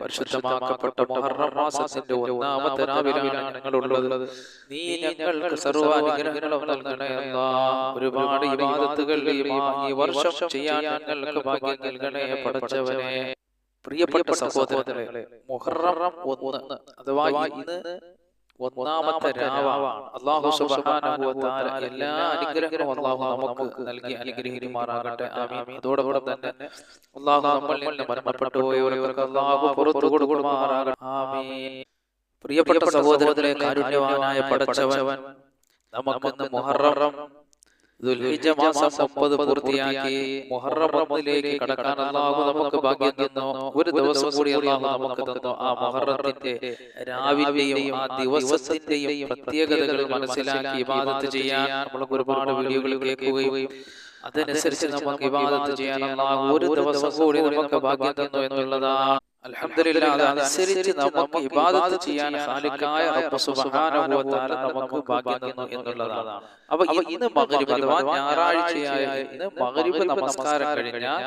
പരിശുദ്ധമാക്കപ്പെട്ട മുഹറം മാസത്തിന്റെ ഒന്നാമത്തെ രാവിലാണ് ഞങ്ങളുള്ളത്. നീ ഞങ്ങൾക്ക് സർവാനുഗ്രഹങ്ങളും നൽകണേ ഒരുപാട് ഇബാദത്തുകൾ ഈ വർഷം ചെയ്യാൻ ഞങ്ങൾക്ക് ഭാഗ്യം നൽകണേ പടച്ചവനെ പ്രിയപ്പെട്ട സഹോദരങ്ങളെ മുഹറം ഒന്ന്. അഥവാ ഇന്ന് ഒന്നാമത്തെ രാവാണ്. അള്ളാഹു തആല എല്ലാ അനുഗ്രഹങ്ങളും അള്ളാഹു നമുക്ക് നൽകി അനുഗ്രഹിക്കുമാറാകട്ടെ. ആമീൻ. അതോടൊപ്പം തന്നെ അള്ളാഹു നമ്മളിൽ നിന്ന് മരണപ്പെട്ടു പോയവർക്ക് അള്ളാഹു പുറത്തു കൊടുക്കുമാറാകട്ടെ. ആമീൻ. പ്രിയപ്പെട്ട സഹോദരങ്ങളെ കാരുണ്യവാനായ പടച്ചവൻ നമുക്കൊന്ന് മുഹറം മാസം മുപ്പത് പൂർത്തിയാക്കി മുഹറം ഒന്നിലേക്ക് കടക്കാൻ അള്ളാഹു നമുക്ക് ഭാഗ്യം തന്നു. ഒരു ദിവസം കൂടി അള്ളാഹു നമുക്ക് തന്നു. ആ മുഹറത്തിന്റെ രാവിലെയും ആ ദിവസത്തിന്റെയും പ്രത്യേകതകൾ മനസ്സിലാക്കി ഇബാദത്ത് ചെയ്യാൻ നമ്മൾക്ക് ഒരുപാട് വീഡിയോകൾ കേൾക്കുകയും അതനുസരിച്ച് നമുക്ക് ഇബാദത്ത് ചെയ്യാൻ അള്ളാഹു ഒരു ദിവസം കൂടി നമുക്ക് ഭാഗ്യം തന്നു എന്നുള്ളതാണ് അൽഹംദുലില്ലാ അതനുസരിച്ച് നമുക്ക് ഇബാദത്ത് ചെയ്യാൻ വ തആല നമുക്ക് ഭാഗ്യം തന്നു എന്നുള്ളതാണ്. അപ്പൊ ഇന്ന് മഗ്രിബ് അഥവാ ഞായറാഴ്ചയായ ഇന്ന് മഗ്രിബ് നമസ്കാരം കഴിഞ്ഞാൽ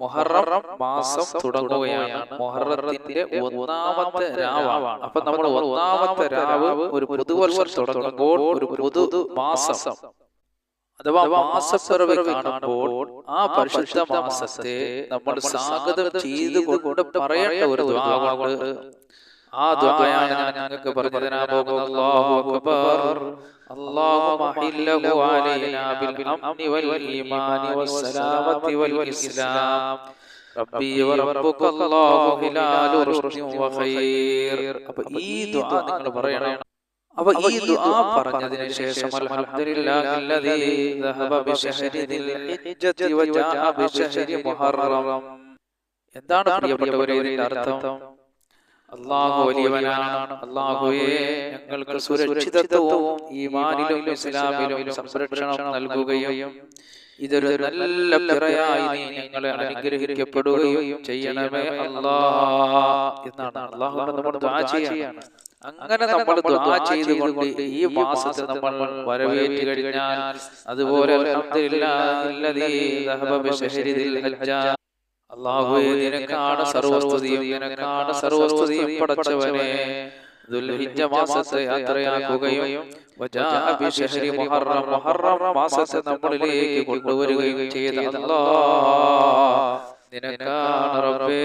മുഹറം മാസം തുടങ്ങുകയാണ്. മുഹറത്തിന്റെ ഒന്നാമത്തെ രാവാണ്. അപ്പൊ നമ്മൾ ഒന്നാമത്തെ രാവ് ഒരു പുതുവർഷം തുടങ്ങുമ്പോൾ ഒരു പുതു മാസം. അഥവാ മാസപ്പിറവി കാണുമ്പോൾ ആ പരിശുദ്ധ മാസത്തെ നമ്മൾ സ്വാഗതം ചെയ്തുകൊണ്ട് പറയേണ്ട ഒരു ആ ദ്വായാണ് ഞാൻ ഞങ്ങൾക്ക് പറഞ്ഞതിനാ റബ്ബി വറബ്ബുക അല്ലാഹു ഹിലാലു റുഷ്ദി അപ്പോൾ ഈ ദുആ നിങ്ങൾ പറയണം. ഈ ശേഷം ദഹബ മുഹറം. എന്താണ് ഇതിന്റെ അർത്ഥം? ഞങ്ങൾക്ക് സുരക്ഷിതത്വവും ഈമാനിലും ഇസ്ലാമിലും സംരക്ഷണം നൽകുകയും ഇതൊരു നല്ല പിറയായി ഞങ്ങളെ അനുഗ്രഹിക്കപ്പെടുകയും ചെയ്യണമേ അല്ലാ എന്നാണ്. അള്ളാഹു നമ്മൾ ചെയ്യാണ്. അങ്ങനെ നമ്മൾ ദ്വാ ചെയ്തുകൊണ്ട് ഈ മാസത്തെ നമ്മൾ വരവേറ്റ് കഴിഞ്ഞാൽ അതുപോലെ അള്ളാഹുവെ നിനക്കാണ് സർവസ്തുതിയും നിനക്കാണ് സർവസ്തുതിയും പടച്ചവനെ ദുൽഹിജ്ജ മാസത്തെ മുഹറം മുഹറം മാസത്തെ നമ്മളിലേക്ക് കൊണ്ടുവരികയും ചെയ്ത അല്ലാഹ് റബ്ബേ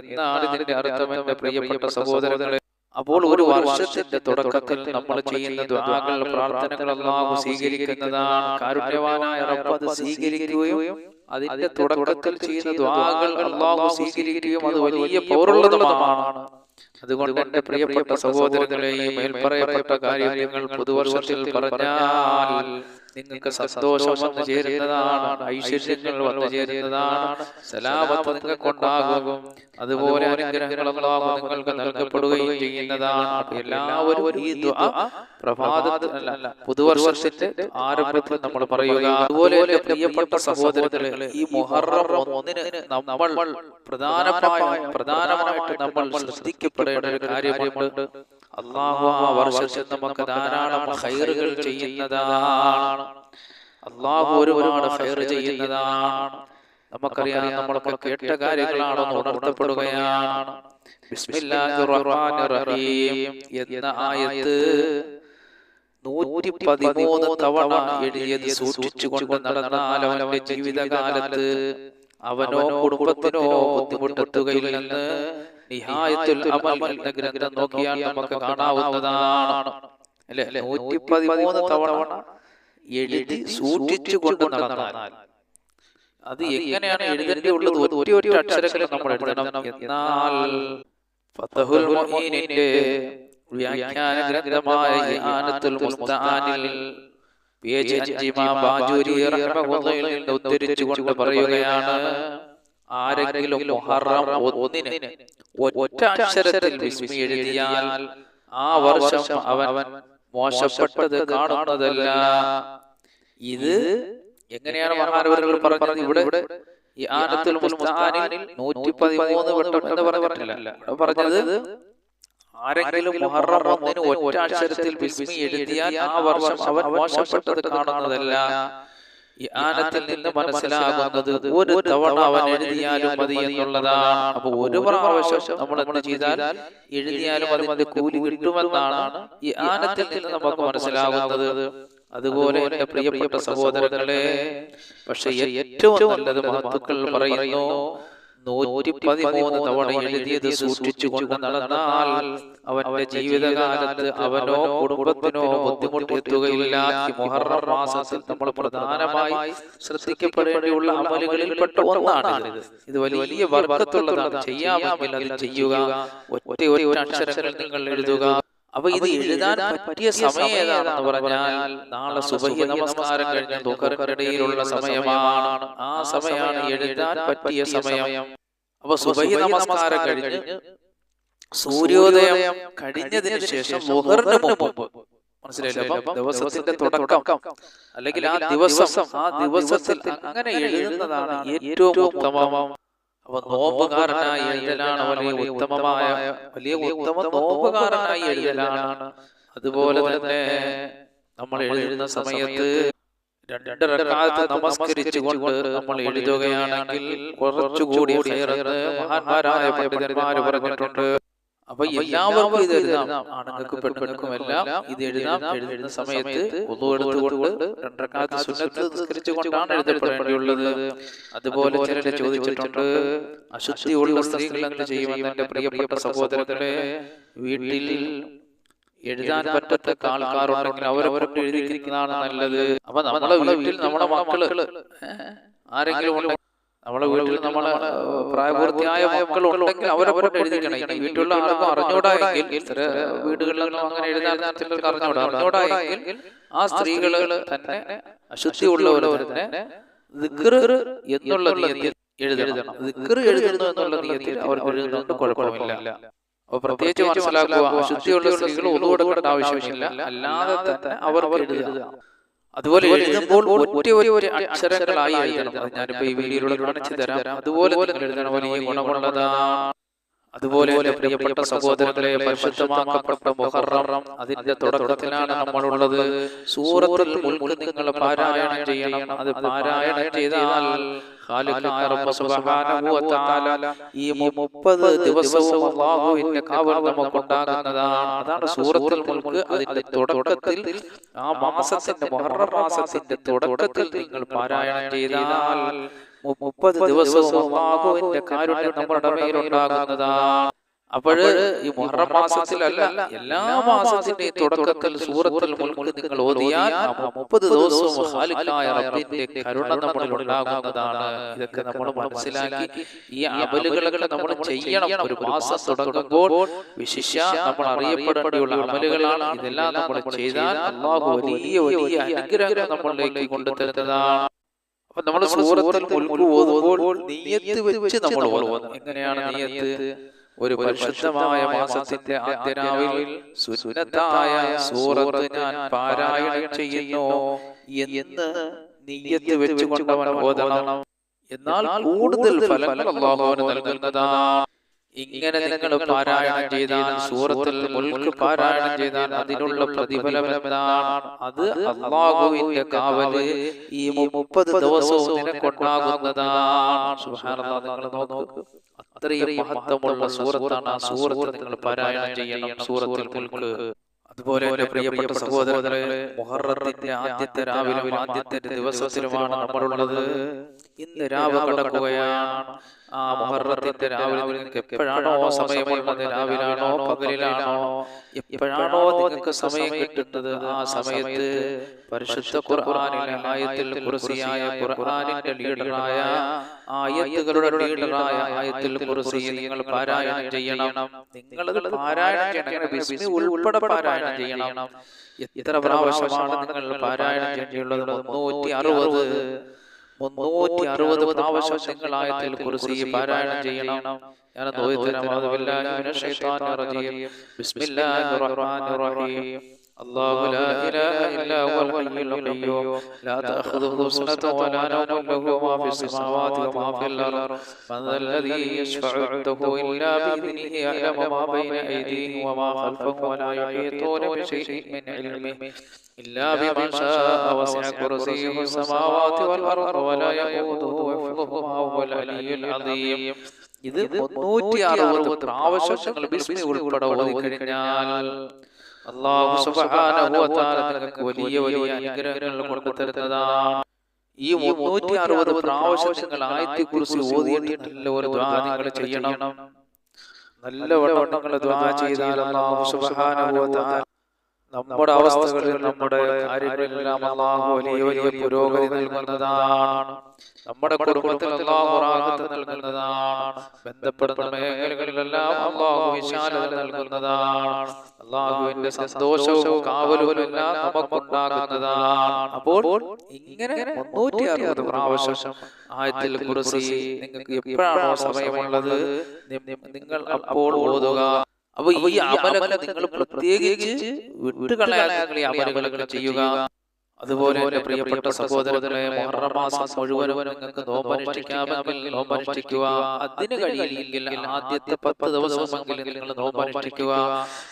എന്നാണ് ഇതിന്റെ അർത്ഥം എന്റെ പ്രിയപ്പെട്ട സഹോദരങ്ങളെ അപ്പോൾ ഒരു വർഷത്തിന്റെ തുടക്കത്തിൽ നമ്മൾ ചെയ്യുന്ന ദുആകൾ പ്രാർത്ഥനകൾ അല്ലാഹു സ്വീകരിക്കുന്നതാണ്. കാരുണ്യവാനായ അത് സ്വീകരിക്കുകയും അതിന്റെ തുടക്കത്തിൽ ചെയ്യുന്ന ദ്വാകൾ അള്ളാഹു സ്വീകരിക്കുകയും അത് വലിയ പൗരുള്ളതുമാണ് അതുകൊണ്ട് എന്റെ പ്രിയപ്പെട്ട സഹോദരങ്ങളെ മേൽപ്പറയപ്പെട്ട കാര്യങ്ങൾ പുതുവർഷത്തിൽ പറഞ്ഞാൽ നിങ്ങൾക്ക് സന്തോഷം വന്നു ചേരുന്നതാണ് ഐശ്വര്യങ്ങൾ വന്നു ചേരുന്നതാണ് സലാമത്ത് നിങ്ങൾക്കുണ്ടാകും അതുപോലെ അനുഗ്രഹങ്ങൾ അള്ളാഹു നിങ്ങൾക്ക് നൽകപ്പെടുകയും ചെയ്യുന്നതാണ്. എല്ലാവരും ഈ ദുആ പ്രഭാതത്തിലല്ല പുതുവർഷത്തിന്റെ ആരംഭത്തിൽ നമ്മൾ പറയുക. അതുപോലെ പ്രിയപ്പെട്ട സഹോദരങ്ങളെ ഈ മുഹറം ഒന്നിന് നമ്മൾ പ്രധാനമായ പ്രധാനമായിട്ട് നമ്മൾ ശ്രദ്ധിക്കപ്പെടേണ്ട ഒരു കാര്യമുണ്ട്. അള്ളാഹു ആ വർഷത്തിൽ നമുക്ക് ധാരാളം ഹൈറുകൾ ചെയ്യുന്നതാണ്. അള്ളാഹു ഒരുപാട് ഹൈർ ചെയ്യുന്നതാണ്. നമുക്കറിയാം നമ്മളൊക്കെ കേട്ട കാര്യങ്ങളാണെന്ന് ഉണർത്തപ്പെടുകയാണ്. എന്ന ആയത്ത് നൂറ്റി പതിമൂന്ന് തവണ എഴുതിയത് സൂക്ഷിച്ചുകൊണ്ട് നടന്നാൽ അവന്റെ ജീവിതകാലത്ത് അവനോ കുടുംബത്തിനോ ബുദ്ധിമുട്ടെത്തുകയില്ലെന്ന് നിഹായത്തുൽ അമൽ എന്ന ഗ്രന്ഥം നോക്കിയാൽ നമുക്ക് കാണാവുന്നതാണ്. അല്ലെ? നൂറ്റി പതിമൂന്ന് തവണ എഴുതി സൂക്ഷിച്ചുകൊണ്ട് നടന്നാൽ അത് എങ്ങനെയാണ് എഴുതേണ്ടിയുള്ളത് ഒറ്റ ഒരു നമ്മൾ എഴുതണം. എന്നാൽ ഫതഹുൽ മുഈനിന്റെ വ്യാഖ്യാന ഗ്രന്ഥമായ ഇആനത്തുൽ മുസ്തആനിൽ പേജ് അഞ്ചിമാ ബാജൂരി റഹ്മഹുള്ളയിൽ നിന്ന് ഉദ്ധരിച്ചുകൊണ്ട് പറയുകയാണ്. ആരെങ്കിലും മുഹറം ഒന്നിന് ഒറ്റ അക്ഷരത്തിൽ ബിസ്മി എഴുതിയാൽ ആ വർഷം അവൻ മോശപ്പെട്ടത് കാണുന്നതല്ല. ഇത് എങ്ങനെയാണ് മഹാനവരുകൾ പറഞ്ഞത്? ഇവിടെ ഈ ആനത്തിൽ മുസ്തആനിൽ നൂറ്റി പതിമൂന്ന് വട്ടം എന്ന് പറഞ്ഞിട്ടില്ല. പറഞ്ഞത് ആരെങ്കിലും മുഹറം ഒന്നിന് ഒറ്റ അക്ഷരത്തിൽ ബിസ്മി എഴുതിയാൽ ആ വർഷം അവൻ മോശപ്പെട്ടത് കാണുന്നതല്ല. ഈ ആനത്തിൽ നിന്ന് മനസ്സിലാകുന്നത് ഒരു തവണ അവൻ എഴുതിയാലും മതി എന്നുള്ളതാണ്. അപ്പൊ ഒരു പ്രാവശ്യം നമ്മൾ എന്ത് ചെയ്താൽ എഴുതിയാലും അതിന്റെ കൂലി കിട്ടുമെന്നാണ് ഈ ആനത്തിൽ നിന്ന് നമുക്ക് മനസ്സിലാകുന്നത്. അതുപോലെ എന്റെ പ്രിയപ്പെട്ട സഹോദരങ്ങളെ പക്ഷെ ഏറ്റവും നല്ലത് മഹത്തുക്കൾ പറയുന്നു നൂറ്റി പതിമൂന്ന് തവണ എഴുതിയത് സൂക്ഷിച്ചുകൊണ്ട് നടന്നാൽ അവന്റെ ജീവിതകാലത്ത് അവനോ കുടുംബത്തിനോ ബുദ്ധിമുട്ട് എത്തുകയില്ല. ഈ മുഹറം മാസത്തിൽ നമ്മൾ പ്രധാനമായി ശ്രദ്ധിക്കപ്പെടേണ്ടിയുള്ള അമലുകളിൽപ്പെട്ട ഒന്നാണ് ഇത്. വലിയ വർഗത്തുള്ളതാണ് ചെയ്യാമെങ്കിൽ അത് ചെയ്യുക. ഒറ്റ ഒരു അക്ഷരങ്ങൾ നിങ്ങൾ എഴുതുക. അപ്പൊ ഇത് എഴുതാൻ പറ്റിയ സമയം ഏതാണെന്ന് പറഞ്ഞാൽ നാളെ സുബഹി നമസ്കാരം കഴിഞ്ഞ ദുഃഖർക്കിടയിലുള്ള സമയമാണ്. ആ സമയമാണ് എഴുതാൻ പറ്റിയ സമയം. അപ്പൊ സുബഹി നമസ്കാരം കഴിഞ്ഞ് സൂര്യോദയം കഴിഞ്ഞതിന് ശേഷം മുഹറിന് മുമ്പ്. മനസ്സിലായില്ലേ? അപ്പൊ ദിവസത്തിന്റെ തുടക്കം. അല്ലെങ്കിൽ ആ ദിവസം ആ ദിവസത്തിൽ അങ്ങനെ എഴുതുന്നതാണ് ഏറ്റവും ഉത്തമം. അപ്പൊ നോമ്പുകാരനായി എഴുതലാണ് വലിയ ഉത്തമമായ വലിയ ഉത്തമ നോമ്പുകാരനായി എഴുതലാണ്. അതുപോലെ തന്നെ നമ്മൾ എഴുതുന്ന സമയത്ത് രണ്ട് രണ്ടാമത്തെ നമസ്കരിച്ചുകൊണ്ട് നമ്മൾ എഴുതുകയാണെങ്കിൽ കുറച്ചുകൂടി മഹാന്മാരായ പണ്ഡിതന്മാർ പറഞ്ഞിട്ടുണ്ട്. അപ്പൊ എല്ലാവർക്കും ഇത് എഴുതാം. ആണുങ്ങൾക്കും പെണ്ണുങ്ങൾക്കും എല്ലാം ഇത് എഴുതാം. എഴുതുന്ന സമയത്ത് ഒന്നു എടുത്തുകൊണ്ട് രണ്ടരക്കാലത്ത് സുന്നത്ത് നിസ്കരിച്ചുകൊണ്ടാണ് എഴുതപ്പെടേണ്ടിയുള്ളത്. അതുപോലെ ചിലർ ചോദിച്ചിട്ടുണ്ട് അശുദ്ധിയുള്ള സ്ത്രീകൾ എന്ത് ചെയ്യുമെന്ന് എന്റെ പ്രിയപ്പെട്ട സഹോദരങ്ങളെ വീട്ടിൽ എഴുതാൻ പറ്റത്ത ആൾക്കാരുണ്ടെങ്കിൽ അവരവരെ എഴുതിയിരിക്കുന്നതാണ് നല്ലത്. അപ്പൊ നമ്മളെ വീട്ടിൽ നമ്മുടെ മക്കൾ ആരെങ്കിലും ഉണ്ടെങ്കിൽ നമ്മളെ വീട്ടിൽ നമ്മളെ പ്രായപൂർത്തിയായ മക്കൾ ഉണ്ടെങ്കിൽ അവരവരെ എഴുതിക്കണം വീട്ടിലുള്ള ആളുകൾ അറിഞ്ഞോടായെങ്കിൽ ചില വീടുകളിലൊന്നും അങ്ങനെ എഴുതാൻ ചിലർക്ക് അറിഞ്ഞൂടാ അറിഞ്ഞൂടാ ആ സ്ത്രീകൾ തന്നെ അശുദ്ധി ഉള്ളവരെ തന്നെ എന്നുള്ള എഴുതണം. എഴുതുന്നു എന്നുള്ള നീയത്തിൽ അവർ എഴുതുന്നുണ്ട് കുഴപ്പമില്ല. അപ്പൊ പ്രത്യേകിച്ച് മനസ്സിലാക്കുക അശുദ്ധിയുള്ള സ്ത്രീകൾ ഒന്നുകൊടുക്കേണ്ട ആവശ്യമില്ല. അല്ലാതെ തന്നെ അവർ എഴുതുക. അതുപോലെ എഴുതുമ്പോൾ ഒറ്റ ഒരു ഒരു അക്ഷരങ്ങളായി എഴുതണം. ഞാനിപ്പോ ഈ വീഡിയോയിലൂടെ കാണിച്ചു തരാം. അതുപോലെ നിങ്ങൾ എഴുതണം. വലിയ ഗുണമുള്ളതാണ്. അതുപോലെ പ്രിയപ്പെട്ട സഹോദരങ്ങളെ പരിശുദ്ധമാക്കപ്പെട്ട മുഹറം അതിന്റെ തുടക്കത്തിലാണ് നമ്മളുള്ളത്. സൂറത്തിൽ മുൽക്ക് നിങ്ങൾ പാരായണം ചെയ്യണം. അത് പാരായണം ചെയ്താൽ ഈ മുപ്പത് ദിവസവും അല്ലാഹുവിന്റെ കാവൽ നമുക്കുണ്ടാകുന്നതാണ്. അതാണ് സൂറത്തുൽ മുൽക്ക് അതിന്റെ തുടക്കത്തിൽ ആ മാസത്തിന്റെ മുഹറം മാസത്തിന്റെ തുടക്കത്തിൽ നിങ്ങൾ പാരായണം ചെയ്താൽ മുപ്പത് ദിവസവും അല്ലാഹുവിന്റെ കാരുണ്യം നമ്മുടെ മേലുണ്ടാകുന്നതാണ് അപ്പോൾ ഈ മുഹറം മാസത്തിലല്ല എല്ലാ മാസത്തിന്റെയും തുടക്കത്തിൽ സൂറത്തുൽ മുൽക്ക് നിങ്ങൾ ഓതിയാൽ മുപ്പത് ദിവസവും ഖാലിഖായ റബ്ബിന്റെ കരുണ നമ്മളിൽ ഉണ്ടാകുന്നതാണ്. ഇതൊക്കെ നമ്മൾ മനസ്സിലാക്കി ഈ അമലുകളൊക്കെ നമ്മൾ ചെയ്യണം. ഒരു മാസം തുടങ്ങുമ്പോൾ വിശിഷ നമ്മൾ അറിയപ്പെടേണ്ടിയുള്ള അമലുകളാണ്. ഇതെല്ലാം നമ്മൾ ചെയ്താൽ അള്ളാഹു വലിയ വലിയ അനുഗ്രഹം നമ്മളിലേക്ക് കൊണ്ടുതരുന്നതാണ്. അപ്പൊ നമ്മൾ സൂറത്തിൽ ഓതുമ്പോൾ നീയത്ത് വെച്ച് നമ്മൾ ഓതുന്നു. എങ്ങനെയാണ് നീയത്ത് ഒരു പരിശുദ്ധമായ മാസത്തിന്റെ ആദ്യരാവിൽ സുന്നത്തായ സൂറത്ത് ഞാൻ പാരായണം ചെയ്യുന്നു. എന്ന് നീയത്ത് വെച്ചുകൊണ്ടവൻ ഓതണം. എന്നാൽ കൂടുതൽ ഫലങ്ങൾ അള്ളാഹുവിന് നൽകുന്നതാണ്. ഇങ്ങനെ നിങ്ങൾ പാരായണം ചെയ്താൽ സൂറത്തിൽ മുൽക്ക് പാരായണം ചെയ്താൽ അതിനുള്ള പ്രതിഫലം എന്താണ്? അത് അള്ളാഹുവിന്റെ കാവൽ ഈ മുപ്പത് ദിവസവും നിനക്കൊണ്ടാകുന്നതാണ്. നിങ്ങൾ നോക്കൂ. അത്രയും മഹത്വമുള്ള സൂറത്താണ് ആ സൂറത്തിൽ നിങ്ങൾ പാരായണം ചെയ്യണം സൂറത്തിൽ മുൽക്ക്. അതുപോലെ എന്റെ പ്രിയപ്പെട്ട സഹോദരങ്ങളെ മുഹറത്തിന്റെ ആദ്യത്തെ രാവിലെ ആദ്യത്തെ ദിവസത്തിലുമാണ് നമ്മളുള്ളത്. ഇന്ന് രാവിലെ കടക്കുകയാണ്. ആ മുഹറത്തിന്റെ രാവിലെ നിങ്ങൾക്ക് എപ്പോഴാണോ സമയമുള്ളത് രാവിലാണോ പകലിലാണോ എപ്പോഴാണോ നിങ്ങൾക്ക് സമയം കിട്ടുന്നത് ആ സമയത്ത് പരിശുദ്ധ ഖുർആനിലെ ആയത്തിൽ കുറിസിയായ ഖുർആനിന്റെ ലീഡറായ ആയത്തുകളുടെ ലീഡറായ ആയത്തിൽ കുർസി നിങ്ങൾ പാരായണം ചെയ്യണം. നിങ്ങൾ പാരായണം ചെയ്യണം. ഉൾപ്പെടെ പാരായണം ചെയ്യണം. എത്ര പ്രാവശ്യമാണ് നിങ്ങൾ പാരായണം ചെയ്യേണ്ടിയുള്ളത് മുന്നൂറ്റി അറുപത്. മുന്നൂറ്റി അറുപത് പ്രാവശ്യം നിങ്ങൾ ആയത്തിൽ കുറിച്ച് പാരായണം ചെയ്യണം ഞാൻ തോന്നിത്തരാം ബിസ്മില്ലാഹിർ റഹ്മാനിർ റഹീം الله لا إله إلا هو الحي القيوم لا تأخذه سنة ولا نوم له ما في السماوات وما في الأرض من ذا الذي يشفع عنده إلا بإذنه يعلم ما بين أيديهم وما خلفهم ولا يحيطون بشيء من علمه إلا بما شاء وسع كرسيه السماوات والأرض ولا يؤوده حفظهما وهو العلي العظيم ഇത് മുന്നൂറ്റി അറുപത് പ്രാവശ്യം നിങ്ങൾ ബിസ്മി ഉൾപ്പെടെ ഓതി കഴിഞ്ഞാൽ അള്ളാഹു സുബ്ഹാനഹു വ തആല നിങ്ങൾക്ക് വലിയ വലിയ അനുഗ്രഹങ്ങൾ കൊണ്ട് തരുന്നതാണ് ഈ മുന്നൂറ്റി അറുപത് പ്രാവശ്യം നിങ്ങൾ ആയത്തെ കുറിച്ച് ഓതിയിട്ടുള്ള ഒരു ദ്വാ നിങ്ങൾ ചെയ്യണം നല്ല വണ്ണം നിങ്ങൾ ദ്വാ ചെയ്താൽ അള്ളാഹു സുബ്ഹാനഹു വ തആല നമ്മുടെ അവസ്ഥകളിൽ നമ്മുടെ കാര്യങ്ങളിലെല്ലാം അള്ളാഹു വലിയ വലിയ പുരോഗതി നൽകുന്നതാണ്. നമ്മുടെ കുടുംബത്തിൽ അള്ളാഹു റാഹത്ത് നൽകുന്നതാണ്. ബന്ധപ്പെടുന്ന മേഖലകളിലെല്ലാം അള്ളാഹു വിശാലത നൽകുന്നതാണ്. അള്ളാഹുവിന്റെ സന്തോഷവും കാവലും എല്ലാം നമുക്കുണ്ടാകുന്നതാണ്. അപ്പോൾ ഇങ്ങനെ മുന്നൂറ്റി അറുപത് പ്രാവശ്യം ആയത്തിൽ കുറിച്ച് നിങ്ങൾക്ക് എപ്പോഴാണോ സമയമുള്ളത്? നിങ്ങൾ അപ്പോൾ ഓതുക. അപ്പൊ ഈ അമലങ്ങൾ നിങ്ങൾ പ്രത്യേകിച്ച് ഈ അമലുകളൊക്കെ ചെയ്യുക. അതുപോലെ എന്റെ പ്രിയപ്പെട്ട സഹോദരങ്ങളെ മുഹറം മാസം മുഴുവനും നിങ്ങൾക്ക് നോമ്പനുഷ്ഠിക്കാമെങ്കിൽ നോമ്പനുഷ്ഠിക്കുക. അതിന് കഴിയില്ലെങ്കിൽ ആദ്യത്തെ പത്ത് ദിവസമെങ്കിലും നിങ്ങൾ നോമ്പനുഷ്ഠിക്കുക.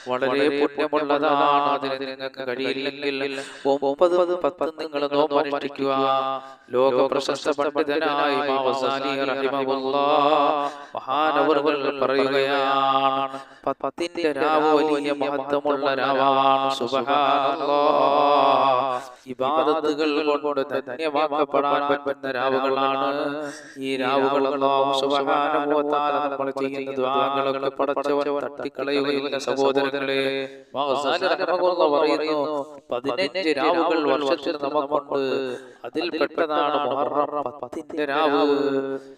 വളരെ പുണ്യമുള്ളതാണ്. അതിന് നിങ്ങൾക്ക് കഴിയില്ലെങ്കിൽ ഒമ്പത് പത്ത് നിങ്ങൾ നോമ്പനുഷ്ഠിക്കുക ലോക പ്രശസ്ത പണ്ഡിതനായി മഹാനവറുകൾ പറയുകയാണ്. പത്തിന്റെ രാവ് വലിയ മഹത്വമുള്ള രാവാണ്. സുബ്ഹാനല്ലാഹ് ഇബാദത്തുകൾ കൊണ്ട് ധന്യമാക്കപ്പെടാൻ പറ്റുന്ന രാവുകളാണ്. ഈ രാവുകളെല്ലാം സുബ്ഹാനഹു നമ്മൾ ചെയ്യുന്ന ദുആകളൊക്കെ പടച്ചവൻ തട്ടിക്കളയുകയില്ല സഹോദരങ്ങളെ. പറയുന്നു 15 രാവുകൾ വർഷത്തിൽ നമുക്കുണ്ട്. അതിൽ പെട്ടതാണ് 10ന്റെ രാവ്.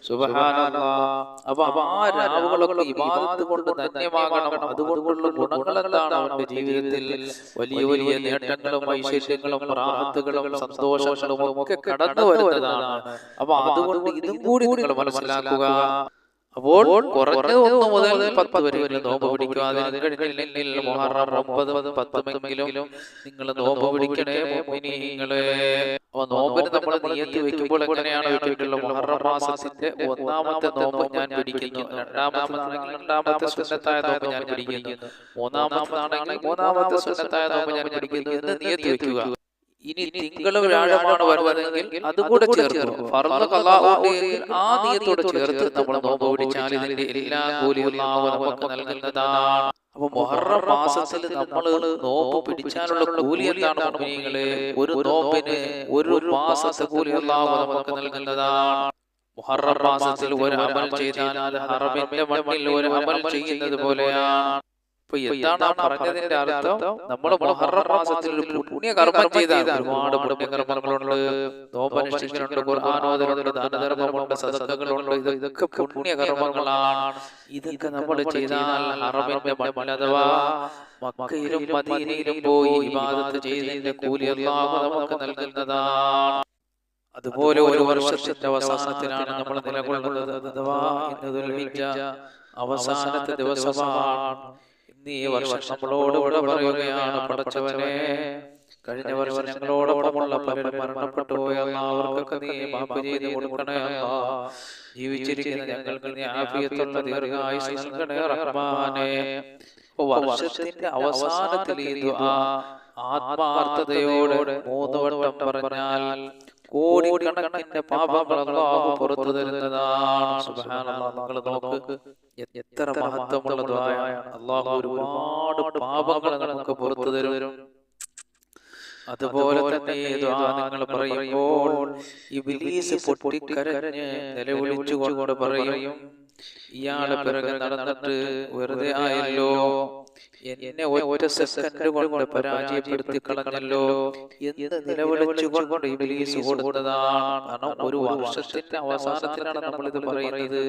സുബ്ഹാനല്ലാഹ് അപ്പൊ ആ രാവുകളൊക്കെ ഇബാദത്ത് കൊണ്ട് ധന്യമാകണം. അതുകൊണ്ടുള്ള ഗുണങ്ങൾ എന്താണ് അവന്റെ ജീവിതത്തിൽ? വലിയ വലിയ നേട്ടങ്ങളും ഐശ്വര്യങ്ങളും റാഹത്തുകളും സന്തോഷങ്ങളും ഒക്കെ കടന്നു വരുന്നതാണ്. അപ്പൊ അതുകൊണ്ട് ഇതും കൂടി നിങ്ങൾ മനസ്സിലാക്കുക. അപ്പോൾ കുറഞ്ഞ ഒന്ന് മുതൽ പത്ത് വരെ വരെ നോമ്പ് പിടിക്കുക അതിന് കഴിഞ്ഞില്ലെങ്കിൽ മുഹറം ഒമ്പത് പത്തുമെങ്കിലും നിങ്ങൾ നോമ്പ് പിടിക്കണേ മോമിനിങ്ങളെ അപ്പൊ നോമ്പിന് നമ്മൾ നിയത്തി വെക്കുമ്പോൾ എങ്ങനെയാണ് വെച്ചിട്ടുള്ളത്? മുഹറം മാസത്തിന്റെ ഒന്നാമത്തെ നോമ്പ് ഞാൻ പിടിക്കുന്നു. രണ്ടാമത്തെ രണ്ടാമത്തെ സുന്നത്തായ നോമ്പ് ഞാൻ പിടിക്കുന്നു. മൂന്നാമത്താണെങ്കിൽ മൂന്നാമത്തെ സുന്നത്തായ നോമ്പ് ഞാൻ പിടിക്കുന്നു എന്ന് നിയത്തി വെക്കുക. ഇനി തിങ്കളും വ്യാഴമാണ് വരുന്നതെങ്കിൽ അതുകൂടെ ചേർക്കും ആ നിയത്തോട് ചേർത്ത് നമ്മൾ നോമ്പ് പിടിച്ചാൽ ഇതിന്റെ എല്ലാ കൂലിയും നമുക്ക് നൽകുന്നതാണ് അപ്പൊ മൊഹറ മാസത്തിൽ നമ്മൾ നോമ്പ് പിടിച്ചാലുള്ള കൂലി എന്താണ് മുഅ്മിനീങ്ങളെ ഒരു നോമ്പിന് ഒരു മാസത്തെ കൂലി അല്ലാഹു നമുക്ക് നൽകുന്നതാണ് മുഹറം മാസത്തിൽ ഒരു അമൽ ചെയ്താൽ ഹറമിന്റെ മണ്ണിൽ ഒരു അമൽ ചെയ്യുന്നത് പോലെയാണ്. അപ്പൊ എന്താണ് ആ പറഞ്ഞതിന്റെ അർത്ഥം? നമ്മൾ മുഹറം മാസത്തിൽ ഒരു പുണ്യകർമ്മം ചെയ്താൽ ഒരുപാട് പുണ്യകർമ്മങ്ങളുണ്ട് ദാനധർമ്മമുണ്ട് സദസ്സുകളുണ്ട് ഇതൊക്കെ പുണ്യകർമ്മങ്ങളാണ് ഇതൊക്കെ നമ്മൾ ചെയ്താൽ മണ്ണിൽ അഥവാ മക്കയിലും മദീനയിലും പോയി ഇബാദത്ത് ചെയ്തതിന്റെ കൂലി അല്ലാഹു നമുക്ക് നൽകുന്നതാണ്. അതുപോലെ ഒരു വർഷത്തിന്റെ അവസാനത്തിനാണ് നമ്മൾ നിലകൊള്ളുന്നത്. അഥവാ ഇന്ന് അവസാനത്തെ ദിവസമാണ്. ഇന്ന് ഈ വർഷം നമ്മളോട് ഇവിടെ പറയുകയാണ് പടച്ചവനെ. കഴിഞ്ഞ വർഷം ഞങ്ങളോടൊപ്പമുള്ള പലരും മരണപ്പെട്ടു പോയ. അവർക്കൊക്കെ നീ മാപ്പ് ചെയ്ത് കൊടുക്കണേ ജീവിച്ചിരിക്കുന്ന ഞങ്ങൾക്ക് നീ ആഫിയത്തുള്ള ദീർഘായുസ് നൽകണേ റഹ്മാനെ. വർഷത്തിന്റെ അവസാനത്തിൽ ഈ ആത്മാർത്ഥതയോടെ മൂന്ന് വട്ടം പറഞ്ഞാൽ കോടിക്കണക്കിന്റെ പാപങ്ങൾ അല്ലാഹു പുറത്തു തരുന്നതാണ്. സുബ്ഹാനല്ലാഹ്. നിങ്ങൾ നോക്ക്. എത്ര മഹത്വമുള്ള ദുആയാണ്. ഒരുപാട് പാപങ്ങൾ നമുക്ക് പുറത്തു തരും. അതുപോലെ തന്നെ നിങ്ങൾ പറയുമ്പോൾ ഇബ്ലീസ് പൊട്ടിക്കരഞ്ഞ് നിലവിളിച്ചുകൊണ്ട് പറയും. ഇയാളെ പിറകെ നടന്നിട്ട് വെറുതെ ആയല്ലോ. എന്നെ ഒരു സെക്കൻഡ് കൊണ്ട് പരാജയപ്പെടുത്തി കളഞ്ഞല്ലോ എന്ന് നിലവിളിച്ചുകൊണ്ട് ഇബ്ലീസ് കൊടുത്തതാണ്. കാരണം ഒരു വർഷത്തിന്റെ അവസാനത്തിലാണ് നമ്മൾ ഇത് പറയുന്നത്.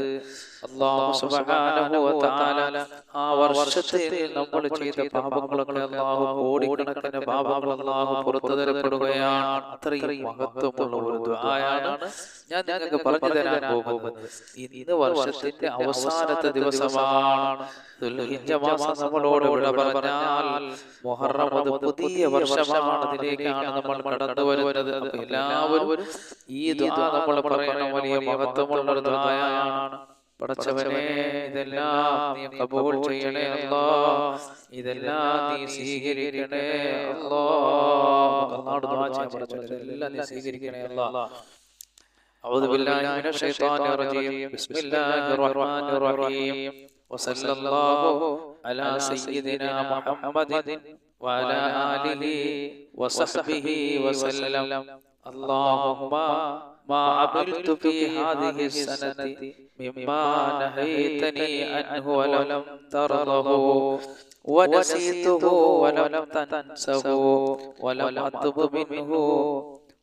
അല്ലാഹു സുബ്ഹാനഹു വ തആല ആ വർഷത്തിൽ നമ്മൾ ചെയ്ത പാപങ്ങളൊക്കെ അല്ലാഹു കോടിക്കണക്കിന് പാപങ്ങൾ അല്ലാഹു പുറത്തു തരപ്പെടുകയാണ്. അത്രയും മഹത്വമുള്ള ഒരു ദുആയാണ് ഞാൻ നിങ്ങൾക്ക് പറഞ്ഞു തരാൻ പോകുന്നത്. ഇന്ന് വർഷത്തിന്റെ അവസാനത്തെ ദിവസമാണ്. മാസം നമ്മളോട് വിട പറഞ്ഞാൽ മുഹറം അത് പുതിയ വർഷമാണ് അതിലേക്കാണ് നമ്മൾ കടന്നു വരുന്നത് അപ്പൊ എല്ലാവരും ഈ ദ്വാ നമ്മൾ പറയണം വലിയ മഹത്വമുള്ള ഒരു ദ്വായാണ് പടച്ചവനെ ഇതെല്ലാം നീ കബൂൾ ചെയ്യണേ അല്ലാ ഇതെല്ലാം നീ സ്വീകരിക്കണേ അല്ലാ അല്ലാഹുവോട് ദുആ ചെയ്യാൻ പടച്ചവനെ ഇതെല്ലാം നീ സ്വീകരിക്കണേ അല്ലാ أعوذ بالله من الشيطان الرجيم بسم الله الرحمن الرحيم وصلى الله على سيدنا محمد وعلى آله وصحبه وسلم اللهم ما عملت في هذه السنة مما نهيتني عنه ولم ترضه ونسيته ولم تنسه ولم أتب منه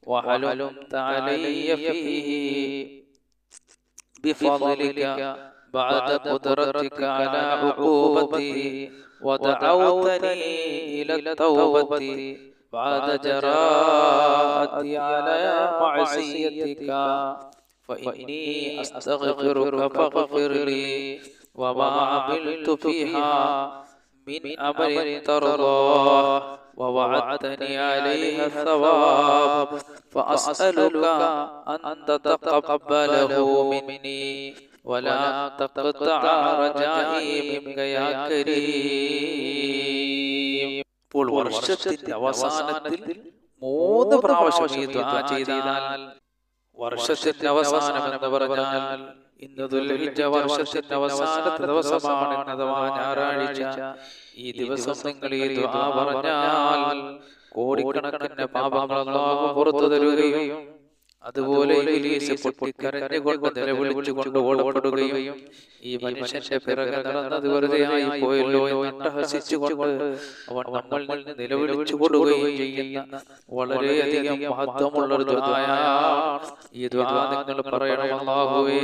وحلمت علي فيه بفضلك بعد قدرتك على عقوبتي ودعوتني إلى التوبة. بعد جراءتي على معصيتك فإني أستغفرك فاغفر لي. وما عملت فيها من أمر ترضاه. ووعدتني عليها الثواب. فأسألك أن تتقبله مني. ولا تقطع رجائي منك يا كريم ഇപ്പോൾ വർഷത്തിന്റെ അവസാനത്തിൽ മൂന്ന് പ്രാവശ്യം ഈ ദുആ ചെയ്താൽ വർഷത്തിന്റെ അവസാനം എന്ന് പറഞ്ഞാൽ ഇന്ന് ദുൽഹിജ്ജ വർഷത്തിന്റെ അവസാനത്തെ ദിവസമാണ് അഥവാ ഞായറാഴ്ച ഈ ദിവസം നിങ്ങൾ ഈ ദുആ പറഞ്ഞാൽ കോടിക്കണക്കിന് പാപങ്ങൾ അല്ലാഹു പുറത്തു തരുകയും അതുപോലെ ഇബ്ലീസ് പൊട്ടിക്കരഞ്ഞുകൊണ്ട് നിലവിളിച്ചുകൊണ്ട് ഓടപ്പെടുകയും ഈ മനുഷ്യന്റെ പിറകെ നടന്നത് പോയല്ലോ അവൻ നമ്മളിൽ നിലവിളിച്ചു കൊടുക്കുകയും ചെയ്യുന്ന വളരെയധികം മഹത്വമുള്ള ഒരു ഈ ദുആ നിങ്ങൾ പറയണം അല്ലാഹുവേ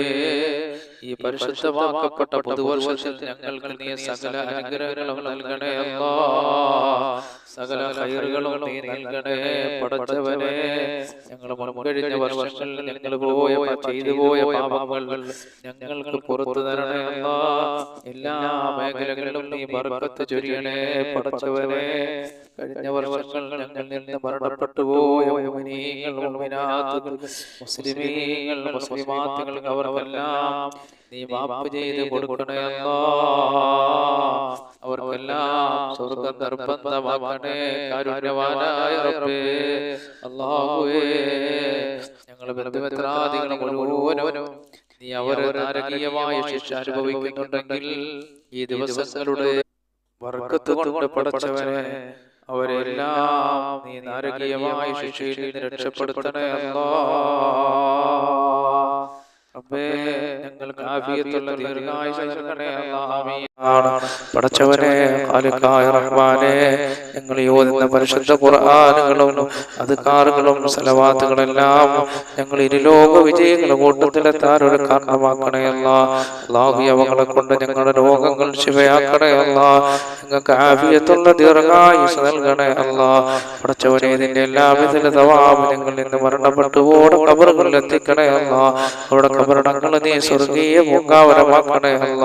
ഈ പരിശുദ്ധമാക്കപ്പെട്ട പുതുവർഷത്തിൽ ഞങ്ങൾക്ക് നീ സകല അനുഗ്രഹങ്ങളും നൽകണേ അല്ലാ. സകല കയറുകളും നീ നൽകണേ പടച്ചവനെ. ഞങ്ങൾ മുൻകഴിഞ്ഞ വർഷങ്ങളിൽ ഞങ്ങൾ പോയ ചെയ്തു പോയ പാപങ്ങൾ ഞങ്ങൾക്ക് പുറത്തു തരണേ എല്ലാ മേഖലകളിലും നീ ബർക്കത്ത് ചൊരിയണേ പടച്ചവനെ. കഴിഞ്ഞ വർഷങ്ങൾ ഞങ്ങളിൽ നിന്ന് മരണപ്പെട്ടു പോയ മുസ്ലിമീങ്ങൾ മുസ്ലിമാത്തുകൾ അവർക്കെല്ലാം നീ മാപ്പ് ചെയ്ത് കൊടുക്കണയല്ലോ അവർക്കെല്ലാം സ്വർഗം നിർബന്ധമാക്കണേ. കാരുണ്യവാനായ റബ്ബേ. അല്ലാഹുവേ. ഞങ്ങൾ ബന്ധുമിത്രാദികൾ മുഴുവനും നീ അവരെ നാരകീയമായ ശിക്ഷ അനുഭവിക്കുന്നുണ്ടെങ്കിൽ ഈ ദിവസങ്ങളുടെ വർക്കത്ത് കൊണ്ട് പടച്ചവനെ അവരെല്ലാം നീ നാരകീയമായ ശിക്ഷയിൽ രക്ഷപ്പെടുത്തണേ അല്ലാ. റബ്ബേ ഞങ്ങൾക്ക് ആഫിയത്തുള്ള ദീർഘായുസ് നൽകണേ അല്ലാഹുവേ ആണ്. പടച്ചവനെ ഖാലിഖായ റഹ്മാനെ ഞങ്ങൾ ഓതുന്ന പരിശുദ്ധ ഖുർആനുകളും അതുകാറുകളും സലവാത്തുകളെല്ലാം ഞങ്ങൾ ഇരുലോക വിജയങ്ങളുടെ കൂട്ടത്തിലെത്താൻ ഒരു കാരണമാക്കണയല്ല. അവങ്ങളെ കൊണ്ട് ഞങ്ങളുടെ രോഗങ്ങൾ ശിവയാക്കണേ അല്ല ഞങ്ങൾക്ക് ആഫിയത്തുള്ള ദീർഘായുസ് നൽകണേ അല്ല പടച്ചവനെ ഇതിന്റെ എല്ലാവിധ തവാബ് ഞങ്ങൾ ഇന്ന് മരണപ്പെട്ടു ഓടെ കബറുകളിൽ എത്തിക്കണേ അല്ല അവിടെ കബറടങ്ങൾ നീ സ്വർഗീയ പൂങ്കാവരമാക്കണേ അല്ല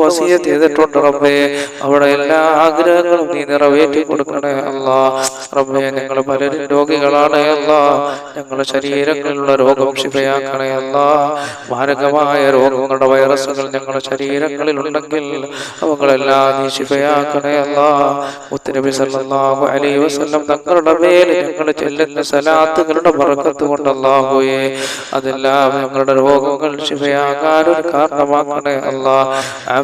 വസീയത്ത് ചെയ്തിട്ടുണ്ട് റബ്ബേ. അവിടെ എല്ലാ ആഗ്രഹങ്ങളും നീ നിറവേറ്റി കൊടുക്കണേ അല്ല. റബ്ബേ ഞങ്ങൾ പലരും രോഗികളാണ് അല്ല. ഞങ്ങളുടെ ശരീരങ്ങളിലുള്ള രോഗം ക്ഷിപയാക്കണേ അല്ല. മാരകമായ രോഗങ്ങളുടെ വൈറസുകൾ ഞങ്ങളുടെ ശരീരങ്ങളിൽ ഉണ്ടെങ്കിൽ അവങ്ങളെല്ലാം നീ ശിപയാക്കണേ അല്ല. ഉത്തരവി സല്ലല്ലാഹു അലൈഹി വസല്ലം തങ്ങളുടെ മേൽ ഞങ്ങൾ ചെല്ലുന്ന സലാത്തുകളുടെ പറക്കത്ത് കൊണ്ട് അല്ലാഹുവേ അതെല്ലാം ഞങ്ങളുടെ രോഗങ്ങൾ ശിവയാകാൻ ഒരു കാരണമാക്കണേ അല്ലാ.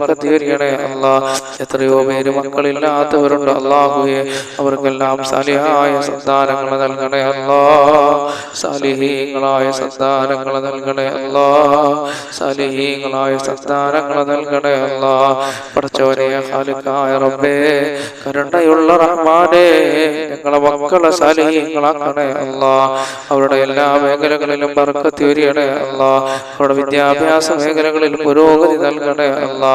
ബർക്കത്ത് ചൊരിയണേ അല്ലാ എത്രയോ പേര് മക്കളില്ലാത്തവരുണ്ട്. അല്ലാഹുവേ അവർക്കെല്ലാം സലിഹായ സന്താനങ്ങൾ നൽകണേ അല്ലാ സലിഹീങ്ങളായ സന്താനങ്ങൾ നൽകണേ അല്ലാ സലിഹീങ്ങളായ സന്താനങ്ങൾ നൽകണേ അല്ലാ പഠിച്ചവനെ ഹാലുക്കായ റബ്ബേ കരുണയുള്ള റഹ്മാനെ ഞങ്ങളെ മക്കളെ സലിഹീങ്ങളാക്കണേ അല്ലാ അവരുടെ എല്ലാ മേഖലകളിലും ബർക്കത്ത് ഉയരണേ അല്ലാ അവരുടെ വിദ്യാഭ്യാസ മേഖലകളിൽ പുരോഗതി നൽകണേ അല്ലാ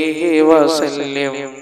عليه وسلم